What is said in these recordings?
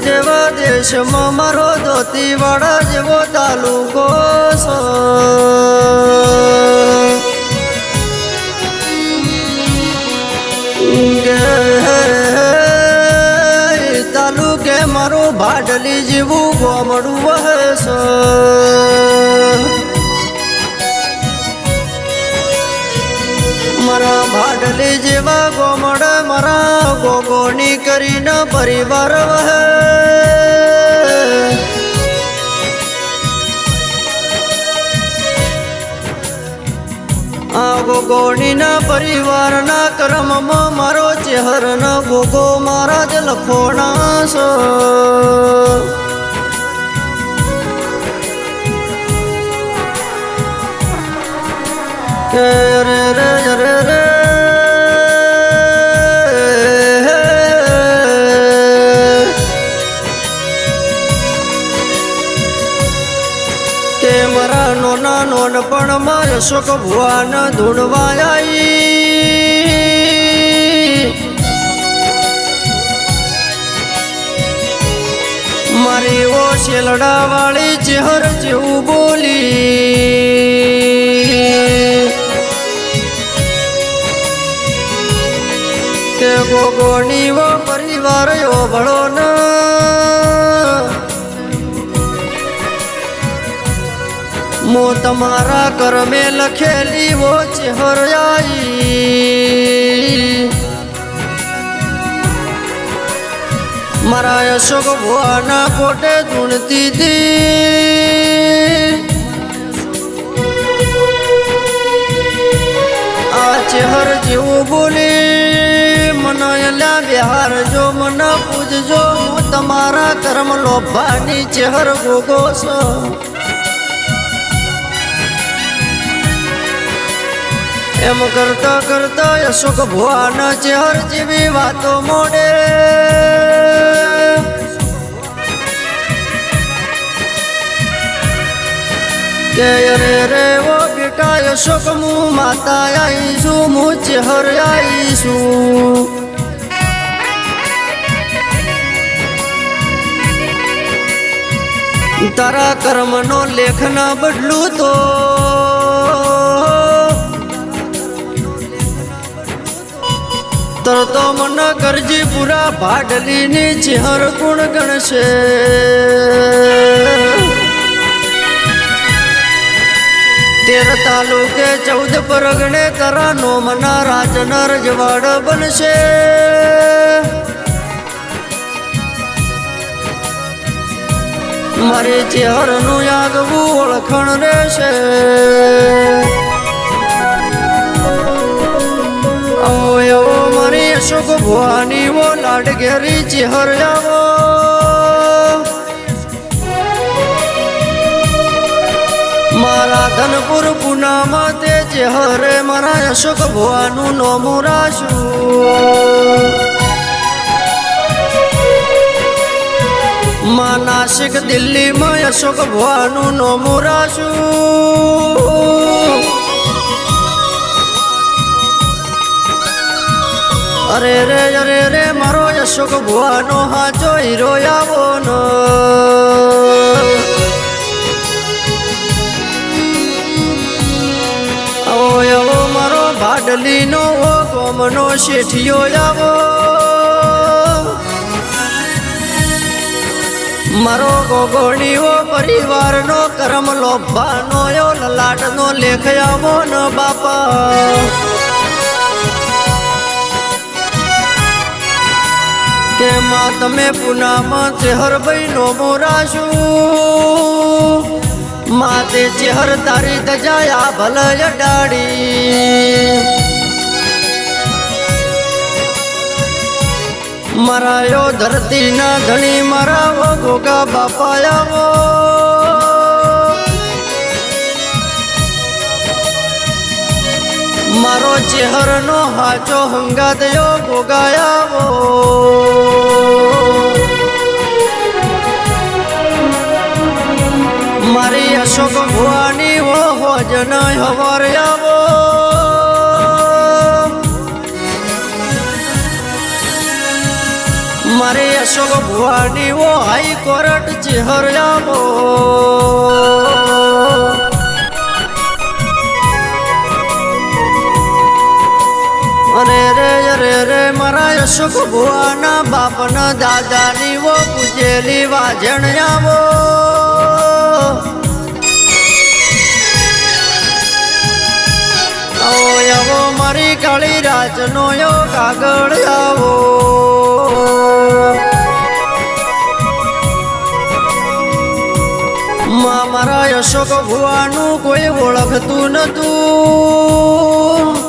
જેવા દેશમાં મારો ધોતીવાડા જેવો તાલુકો છો તાલુકે મારું ભાડલી જેવું ગોમડું વહેશ. ભાડલી જેવા ગોમડ મારા ગોગોની કરીને પરિવાર વહે. આ ગોગોણીના પરિવારના કર્મમાં મારો ચહેરનો ગોગો મારા જ લખોણા છો રે રે રે મારા નોના નોન પણ મારે શોક ભુવાન આવી મારી ઓ શેલડા વાળી ચેહર જેવું બોલી. કે ગોગોની વો પરિવાર યો ભળો ના. તમારા કરમે લખેલી વો ચહેરાઈ મારા અશોક ભુવાના કોટે ધૂણતી દી. આ ચહેર જેવું બોલી મને એલા બિહાર જો મને પૂજજો. હું તમારા કર્મ લોભાની ચહેર ગોગો છો એમ કરતા કરતા અશોક ભુવાના ચહેર જેવી વાતો મોડે. કે અરે રે ઓ બેટા અશોક, હું માતા આવીશું હું ચેહર આવીશું તારા કર્મનો લેખ ના બદલું તો તરતો મન કરજી પૂરા ભાડલીની ચિહર ગુણ ગણશે? તેર તાલુકે ચૌદ પરગણે તારા નોમના રાજના રજવાડ બનશે. મારી ચેહરનું યાગવું ઓળખણ રહેશે. અશોક ભવાની વો લાડ ઘેરી ચહેર આવો મારા ધનપુર પુનામાં તે ચેહરે મારા અશોક ભવાનું નોમું રાશું માં નાસિક દિલ્હીમાં અશોક ભવાનું નોમું રાશું અરે રે અરે રે, મારો અશોક ભુવાનો હાચો હીરો આવો ન આવો આવો, મારો ભાડલીનો ઓ ગોમનો શેઠિયો આવો મારો ગોગોણીઓ પરિવારનો કરમ લોભાનો, યો લલાટનો લેખ આવો ન બાપા. કે માં તમે પુનામાં ચેહર ભાઈનો મોરાશું માતે ચેહર તારી દજાયા ભલ ડાડી મારા યો ધરતીના ધણી મારા ગોગા બાપા આવો મારો ચહેરનો હાચો હંગાત યો ગોગાયાવો મારી અશોક ભુવાની હો હોજન હવાર આવો મારી અશોક ભુવાની હાઈ કોર્ટ ચેહર અરે મારા અશોક ભુવાના બાપના દાદાની ઓ પૂજેલી વાજણ આવો. મારી કાળી રાજનો યો કાગળ આવો. મારા અશોક ભુવાનું કોઈ ઓળખતું નતું.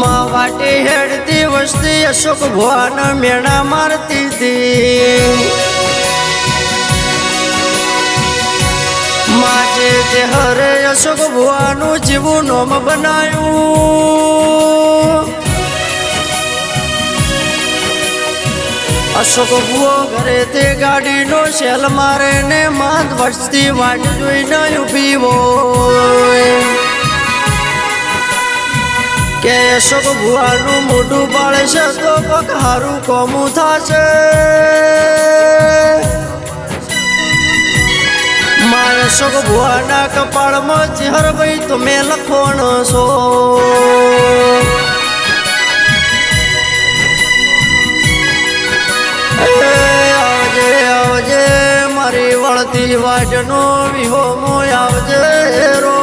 માં વાટે હેડતી વસ્તી અશોક ભુવાના મેળા મારતી હતી. માજે તે હરે અશોક ભુવાનું જીવું નોમ બનાયું. અશોક ભુવો ઘરે તે ગાડીનો શેલ મારે ને માંદ વસ્તી વાટ જોઈને ઊભી હોય. કે અશોક ભુવાનું મોઢું પાળે છે તો પગ હારું કોમું થશે. મારે અશોક ભુવાના કપાળમાં ચહેર ભાઈ તમે લખોણ છો. આવજે આવજે, મારી વળતી વાટનો વિહોમો આવજે, રો.